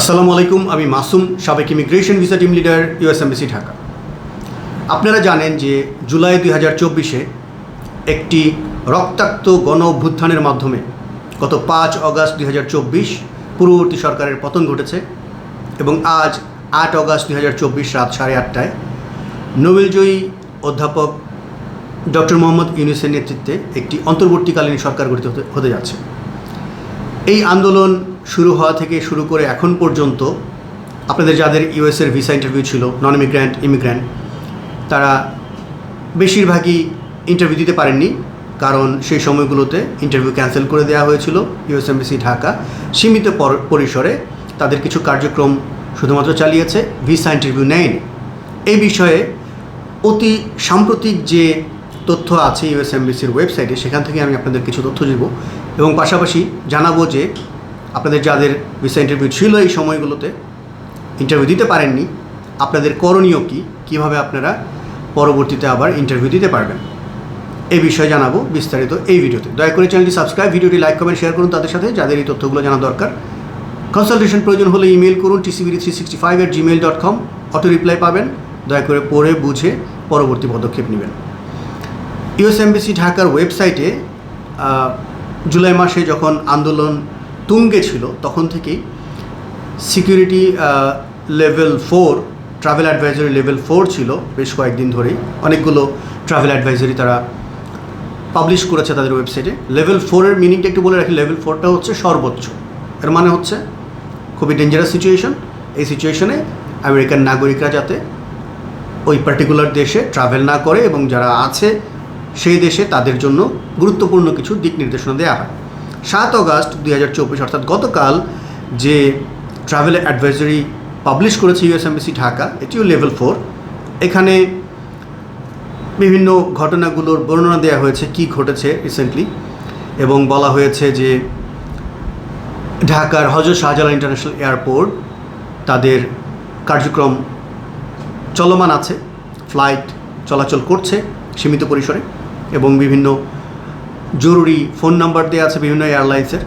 আসসালামু আলাইকুম, আমি মাসুম, সাবেক immigration visa team leader USMBC Dhaka. আপনারা জানেন যে জুলাই দুই হাজার চব্বিশে একটি রক্তাক্ত গণ অভ্যুত্থানের মাধ্যমে গত পাঁচ অগাস্ট দুই হাজার চব্বিশ পূর্ববর্তী সরকারের পতন ঘটেছে এবং আজ আট অগাস্ট দুই হাজার চব্বিশ রাত সাড়ে আটটায় নোবেলজয়ী অধ্যাপক ডক্টর মোহাম্মদ ইউনুসের নেতৃত্বে একটি অন্তর্বর্তীকালীন সরকার গঠিত হতে যাচ্ছে। এই আন্দোলন শুরু হওয়া থেকে শুরু করে এখন পর্যন্ত আপনাদের যাদের ইউএসের ভিসা ইন্টারভিউ ছিল নন ইমিগ্র্যান্ট ইমিগ্র্যান্ট তারা বেশিরভাগই ইন্টারভিউ দিতে পারেননি, কারণ সেই সময়গুলোতে ইন্টারভিউ ক্যান্সেল করে দেওয়া হয়েছিল ইউএস এমবিসি ঢাকা, সীমিত পরিসরে তাদের কিছু কার্যক্রম শুধুমাত্র চালিয়েছে, ভিসা ইন্টারভিউ নেয়নি। এই বিষয়ে অতি সাম্প্রতিক যে তথ্য আছে ইউএস এমবিসির ওয়েবসাইটে সেখান থেকে আমি আপনাদের কিছু তথ্য দিব এবং পাশাপাশি জানাব যে আপনাদের যাদের ভিসা ইন্টারভিউ ছিল এই সময়গুলোতে ইন্টারভিউ দিতে পারেননি, আপনাদের করণীয় কী? কীভাবে আপনারা পরবর্তীতে আবার ইন্টারভিউ দিতে পারবেন? এই বিষয়ে জানাব বিস্তারিত এই ভিডিওতে। দয়া করে চ্যানেলটি সাবস্ক্রাইব ভিডিওটি লাইক কমেন্ট শেয়ার করুন তাদের সাথে, যাদের এই তথ্যগুলো জানা দরকার। কনসালটেশন প্রয়োজন হলে ইমেল করুন TCBD three sixty five at Gmail dot com auto reply পাবেন। দয়া করে পড়ে, বুঝে পরবর্তী পদক্ষেপ নেবেন। ইউএস এমবিসি ঢাকার ওয়েবসাইটে জুলাই মাসে যখন আন্দোলন তুঙ্গে ছিল, তখন থেকেই security level four travel advisory level four ছিল বেশ কয়েকদিন ধরেই। অনেকগুলো ট্রাভেল অ্যাডভাইজারি তারা পাবলিশ করেছে তাদের ওয়েবসাইটে লেভেল ফোরের মিনিংটা একটু বলে রাখি লেভেল ফোরটা হচ্ছে সর্বোচ্চ। এর মানে হচ্ছে খুবই ডেঞ্জারাস সিচুয়েশন এই সিচুয়েশনে আমেরিকান নাগরিকরা যাতে ওই পার্টিকুলার দেশে ট্রাভেল না করে এবং যারা আছে সেই দেশে তাদের জন্য গুরুত্বপূর্ণ কিছু দিক নির্দেশনা দেওয়া হয়। সাত অগাস্ট দুই হাজার চব্বিশ, অর্থাৎ গতকাল যে ট্রাভেল অ্যাডভাইজারি পাবলিশ করেছে ইউএসএমবিসি ঢাকা, এটিও লেভেল ফোর এখানে বিভিন্ন ঘটনাগুলোর বর্ণনা দেওয়া হয়েছে, কি ঘটেছে রিসেন্টলি এবং বলা হয়েছে যে ঢাকার হজরত শাহজালাল ইন্টারন্যাশনাল এয়ারপোর্ট তাদের কার্যক্রম চলমান আছে ফ্লাইট চলাচল করছে সীমিত পরিসরে এবং বিভিন্ন জরুরি ফোন নাম্বার দেওয়া আছে বিভিন্ন এয়ারলাইন্সের।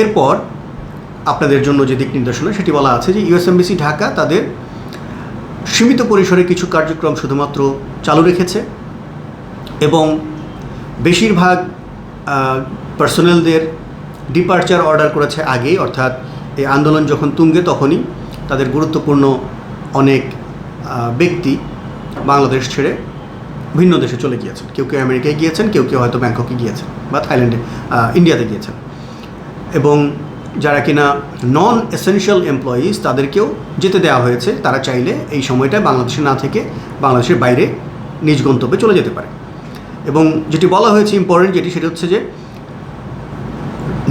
এরপর আপনাদের জন্য যে দিক নির্দেশনা, সেটি বলা আছে যে ইউএসএমবিসি ঢাকা তাদের সীমিত পরিসরে কিছু কার্যক্রম শুধুমাত্র চালু রেখেছে এবং বেশিরভাগ পার্সোনালদের ডিপার্চার অর্ডার করেছে আগেই, অর্থাৎ এই আন্দোলন যখন তুঙ্গে তখনই তাদের গুরুত্বপূর্ণ অনেক ব্যক্তি বাংলাদেশ ছেড়ে ভিন্ন দেশে চলে গিয়েছেন। কেউ কেউ আমেরিকায় গিয়েছেন, কেউ কেউ হয়তো ব্যাংককে গিয়েছেন বা থাইল্যান্ডে ইন্ডিয়াতে গিয়েছেন। এবং যারা কিনা নন এসেনশিয়াল এমপ্লয়িজ তাদেরকেও যেতে দেওয়া হয়েছে। তারা চাইলে এই সময়টা বাংলাদেশে না থেকে বাংলাদেশের বাইরে নিজ গন্তব্যে চলে যেতে পারে। এবং যেটি বলা হয়েছে ইম্পর্টেন্ট যেটি, সেটা হচ্ছে যে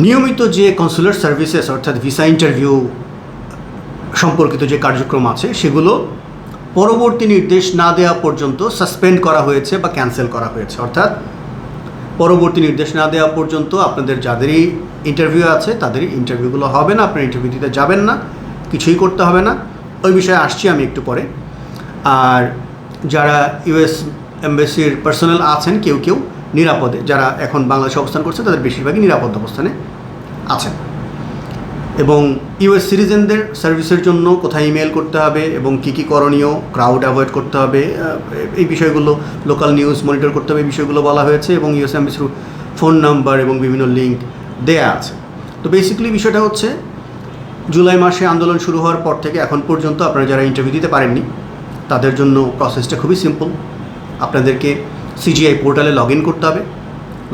নিয়মিত যে কনসুলার সার্ভিসেস অর্থাৎ ভিসা ইন্টারভিউ সম্পর্কিত যে কার্যক্রম আছে, সেগুলো পরবর্তী নির্দেশ না দেওয়া পর্যন্ত সাসপেন্ড করা হয়েছে বা ক্যান্সেল করা হয়েছে। অর্থাৎ পরবর্তী নির্দেশ না দেওয়া পর্যন্ত আপনাদের যাদেরই ইন্টারভিউ আছে তাদেরই ইন্টারভিউগুলো হবে না, আপনার ইন্টারভিউ দিতে যাবেন না, কিছুই করতে হবে না। ওই বিষয়ে আসছি আমি একটু পরে। আর যারা ইউএস এম্বাসির পার্সোনাল আছেন, কেউ কেউ নিরাপদে, যারা এখন বাংলাদেশে অবস্থান করছে, তাদের বেশিরভাগই নিরাপদ অবস্থানে আছেন। এবং ইউএস সিটিজেনদের সার্ভিসের জন্য কোথায় ইমেল করতে হবে এবং কী কী করণীয় ক্রাউড অ্যাভয়েড করতে হবে এই বিষয়গুলো লোকাল নিউজ মনিটর করতে হবে, এই বিষয়গুলো বলা হয়েছে এবং ইউএস এমবিসির ফোন নাম্বার এবং বিভিন্ন লিঙ্ক দেয়া আছে। তো বেসিক্যালি বিষয়টা হচ্ছে, জুলাই মাসে আন্দোলন শুরু হওয়ার পর থেকে এখন পর্যন্ত আপনারা যারা ইন্টারভিউ দিতে পারেননি, তাদের জন্য প্রসেসটা খুবই সিম্পল আপনাদেরকে সিজিআই পোর্টালে লগ ইন করতে হবে।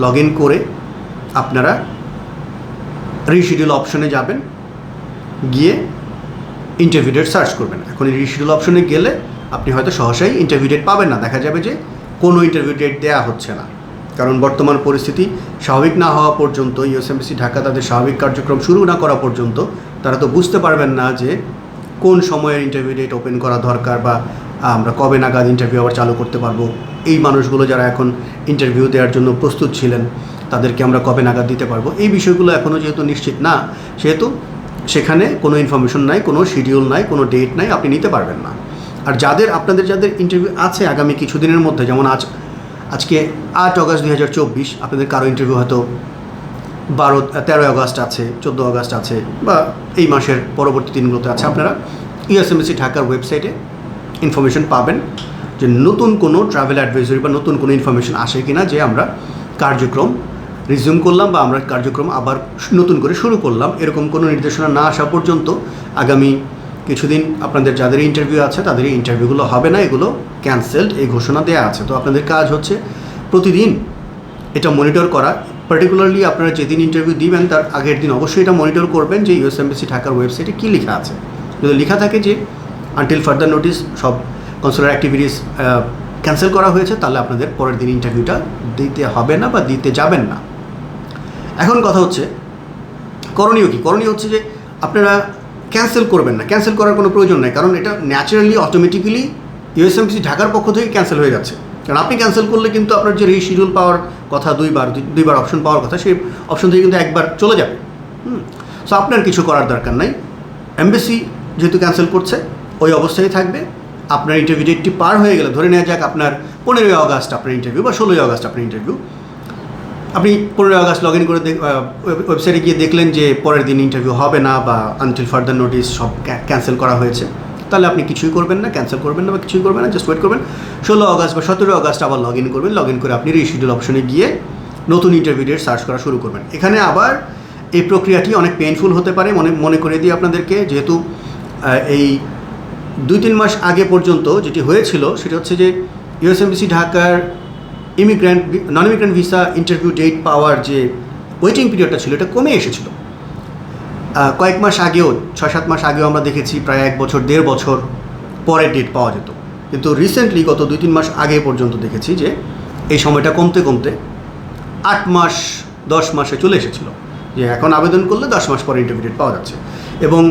লগ ইন করে আপনারা রিশিডিউল অপশনে যাবেন, গিয়ে ইন্টারভিউ ডেট সার্চ করবেন। এখন রিশিডিউল অপশনে গেলে আপনি হয়তো সহসাই ইন্টারভিউ ডেট পাবেন না। দেখা যাবে যে কোনো ইন্টারভিউ ডেট দেওয়া হচ্ছে না। কারণ বর্তমান পরিস্থিতি স্বাভাবিক না হওয়া পর্যন্ত ইউএসএমবিসি ঢাকা তাদের স্বাভাবিক কার্যক্রম শুরু না করা পর্যন্ত, তারা তো বুঝতে পারবেন না যে কোন সময়ের ইন্টারভিউ ডেট ওপেন করা দরকার বা আমরা কবে নাগাদ ইন্টারভিউ আবার চালু করতে পারব। এই মানুষগুলো যারা এখন ইন্টারভিউ দেওয়ার জন্য প্রস্তুত ছিলেন, তাদেরকে আমরা কবে নাগাদ দিতে পারব? এই বিষয়গুলো এখনও যেহেতু নিশ্চিত না, সেহেতু সেখানে কোনো ইনফরমেশন নাই, কোনো শিডিউল নাই, কোনো ডেট নাই, আপনি নিতে পারবেন না। আর যাদের, আপনাদের যাদের ইন্টারভিউ আছে আগামী কিছুদিনের মধ্যে, যেমন আজ, আজকে আট অগস্ট দুই হাজার চব্বিশ, আপনাদের কারও ইন্টারভিউ হয়তো বারো, তেরোই আগস্ট আছে চোদ্দ আগস্ট আছে, বা এই মাসের পরবর্তী দিনগুলোতে আছে। আপনারা ইউএসএমএসি ঢাকার ওয়েবসাইটে ইনফরমেশন পাবেন। যে নতুন কোনো ট্রাভেল অ্যাডভাইজারি বা নতুন কোনো ইনফরমেশন আসে কিনা যে আমরা কার্যক্রম রিজিউম করলাম বা আমরা কার্যক্রম আবার নতুন করে শুরু করলাম, এরকম কোনো নির্দেশনা না আসা পর্যন্ত আগামী কিছুদিন আপনাদের যাদের ইন্টারভিউ আছে তাদের এই ইন্টারভিউগুলো হবে না, এগুলো ক্যান্সেলড এই ঘোষণা দেওয়া আছে। তো আপনাদের কাজ হচ্ছে প্রতিদিন এটা মনিটর করা। পার্টিকুলারলি আপনারা যেদিন ইন্টারভিউ দিবেন তার আগের দিন অবশ্যই এটা মনিটর করবেন যে ইউএসএমবিসি ঢাকার ওয়েবসাইটে কী লেখা আছে। যদি লেখা থাকে যে আনটিল ফার্দার নোটিস সব কনসুলার অ্যাক্টিভিটিস ক্যান্সেল করা হয়েছে, তাহলে আপনাদের পরের দিন ইন্টারভিউটা দিতে হবে না বা দিতে যাবেন না। এখন কথা হচ্ছে, করণীয় কি? করণীয় হচ্ছে যে আপনারা ক্যান্সেল করবেন না। ক্যান্সেল করার কোনো প্রয়োজন নেই, কারণ এটা ন্যাচারালি অটোমেটিক্যালি ইউএসএমসি ঢাকার পক্ষ থেকে ক্যান্সেল হয়ে যাচ্ছে। কারণ আপনি ক্যান্সেল করলে কিন্তু আপনার যে রিশিডিউল পাওয়ার কথা, দুইবার দুইবার অপশন পাওয়ার কথা, সেই অপশন থেকে কিন্তু একবার চলে যাবে। হুম সো আপনার কিছু করার দরকার নাই। এমবেসি যেহেতু ক্যান্সেল করছে, ওই অবস্থায় থাকবে। আপনার ইন্টারভিউ ডেটটি পার হয়ে গেলে, ধরে নেওয়া যাক আপনার পনেরোই আগস্ট আপনার ইন্টারভিউ বা ষোলোই আগস্ট আপনার ইন্টারভিউ আপনি পনেরোই আগস্ট লগ ইন করে ওয়েবসাইটে গিয়ে দেখলেন যে পরের দিন ইন্টারভিউ হবে না বা আনটিল ফার্দার নোটিস সব ক্যান্সেল করা হয়েছে। তাহলে আপনি কিছুই করবেন না ক্যান্সেল করবেন না বা কিছুই করবেন না জাস্ট ওয়েট করবেন। ষোলো আগস্ট বা সতেরো আগস্ট আবার লগ ইন করবেন লগ ইন করে আপনি রিশিডিউল অপশনে গিয়ে নতুন ইন্টারভিউ ডেট সার্চ করা শুরু করবেন। এখানে আবার এই প্রক্রিয়াটি অনেক পেইনফুল হতে পারে, মনে মনে করে দিই আপনাদেরকে, যেহেতু এই দুই তিন মাস আগে পর্যন্ত যেটি হয়েছিল সেটা হচ্ছে যে ইউএসএমবিসি ঢাকার immigrant non immigrant visa interview date পাওয়ার যে ওয়েটিং পিরিয়ডটা ছিল, এটা কমে এসেছিল। কয়েক মাস আগেও ছয় সাত মাস আগেও আমরা দেখেছি প্রায় এক বছর, দেড় বছর পরে ডেট পাওয়া যেত। কিন্তু রিসেন্টলি গত দুই তিন মাস আগে পর্যন্ত দেখেছি যে এই সময়টা কমতে কমতে আট মাস, দশ মাসে চলে এসেছিল। যে এখন আবেদন করলে দশ মাস পরে ইন্টারভিউ ডেট পাওয়া যাচ্ছে। এবং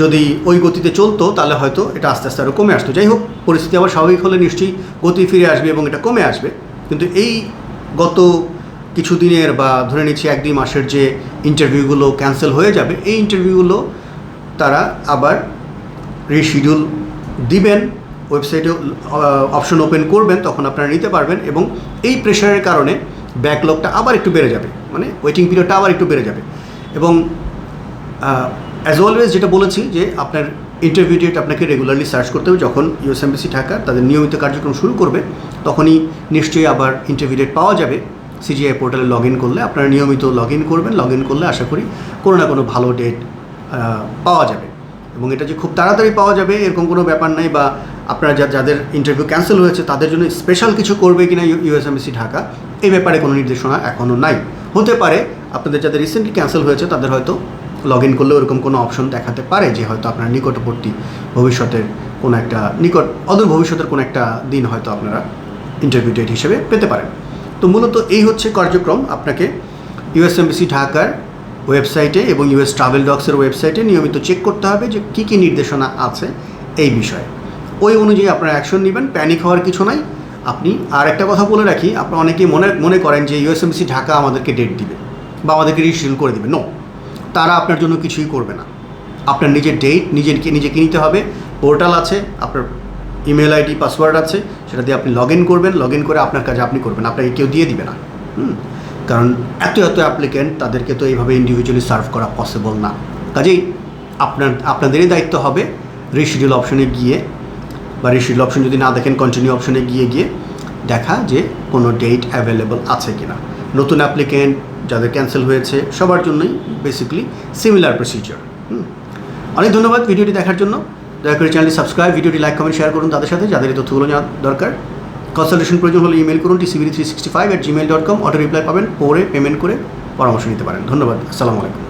যদি ওই গতিতে চলতো, তাহলে হয়তো এটা আস্তে আস্তে আরও কমে আসতো। যাই হোক, পরিস্থিতি আবার স্বাভাবিক হলে নিশ্চয়ই গতি ফিরে আসবে এবং এটা কমে আসবে। কিন্তু এই গত কিছুদিনের বা ধরে নিচ্ছি এক দুই মাসের যে ইন্টারভিউগুলো ক্যান্সেল হয়ে যাবে, এই ইন্টারভিউগুলো তারা আবার রিশিডিউল দিবেন ওয়েবসাইটে অপশন ওপেন করবেন, তখন আপনারা নিতে পারবেন এবং এই প্রেশারের কারণে ব্যাকলগটা আবার একটু বেড়ে যাবে। মানে ওয়েটিং পিরিয়ডটা আবার একটু বেড়ে যাবে। এবং অ্যাজ অলওয়েজ যেটা বলেছি যে আপনার ইন্টারভিউ ডেট আপনাকে রেগুলারলি সার্চ করতে হবে। যখন ইউএসএমবিসি ঢাকা তাদের নিয়মিত কার্যক্রম শুরু করবে, তখনই নিশ্চয়ই আবার ইন্টারভিউ ডেট পাওয়া যাবে। সিজিআই পোর্টালে লগ ইন করলে আপনারা নিয়মিত লগ ইন করবেন। লগ ইন করলে আশা করি কোনো না কোনো ভালো ডেট পাওয়া যাবে। এবং এটা যে খুব তাড়াতাড়ি পাওয়া যাবে, এরকম কোনো ব্যাপার নাই বা আপনারা যা, যাদের ইন্টারভিউ ক্যান্সেল হয়েছে, তাদের জন্য স্পেশাল কিছু করবে কিনা ইউএসএমবিসি ঢাকা এই ব্যাপারে কোনো নির্দেশনা এখনও নাই। হতে পারে, আপনাদের যাদের রিসেন্টলি ক্যান্সেল হয়েছে, তাদের হয়তো লগ ইন করলে ওরকম কোনো অপশন দেখাতে পারে যে হয়তো আপনার নিকটবর্তী ভবিষ্যতের কোনো একটা নিকট, অদূর ভবিষ্যতের কোনো একটা দিন হয়তো আপনারা ইন্টারভিউ ডেট হিসেবে পেতে পারেন। তো মূলত এই হচ্ছে কার্যক্রম। আপনাকে ইউএসএমবিসি ঢাকার ওয়েবসাইটে এবং ইউএস ট্রাভেল ডক্সের ওয়েবসাইটে নিয়মিত চেক করতে হবে যে কী কী নির্দেশনা আছে এই বিষয়ে। ওই অনুযায়ী আপনারা অ্যাকশন নেবেন প্যানিক হওয়ার কিছু নাই। আপনি আর একটা কথা বলে রাখি, আপনারা অনেকেই মনে মনে করেন যে ইউএসএমসি ঢাকা আমাদেরকে ডেট দিবে বা আমাদেরকে রিশিডিউল করে দিবে। নো তারা আপনার জন্য কিছুই করবে না। আপনার নিজের ডেট নিজেকে নিজেকে নিতে হবে পোর্টাল আছে, আপনার ইমেল আইডি পাসওয়ার্ড আছে, সেটা দিয়ে আপনি লগ ইন করবেন লগ ইন করে আপনার কাজে আপনি করবেন, আপনাকে কেউ দিয়ে দিবে না। হুম? কারণ এত এত অ্যাপ্লিকেন্ট তাদেরকে তো এইভাবে ইন্ডিভিজুয়ালি সার্ভ করা পসিবল না। কাজেই আপনার, আপনাদেরই দায়িত্ব হবে রিশিডিউল অপশনে গিয়ে বা রিশিডিউল অপশন যদি না দেখেন কন্টিনিউ অপশনে গিয়ে গিয়ে দেখা যে কোনো ডেট অ্যাভেলেবল আছে কি না নতুন অ্যাপ্লিকেন্ট যাদের ক্যান্সেল হয়েছে, সবার জন্যই বেসিক্যালি সিমিলার প্রসিজিওর অনেক ধন্যবাদ ভিডিওটি দেখার জন্য। দয়া করে চ্যানেলটি সাবস্ক্রাইব ভিডিওটি লাইক কমেন্ট শেয়ার করুন তাদের সাথে, যাদের এই তথ্যগুলো নেওয়া দরকার। কনসালটেশন প্রয়োজন হলে ইমেল করুন TCB three sixty five at Gmail dot com auto reply পাবেন পরে পেমেন্ট করে পরামর্শ নিতে পারেন। ধন্যবাদ, আসসালামু আলাইকুম।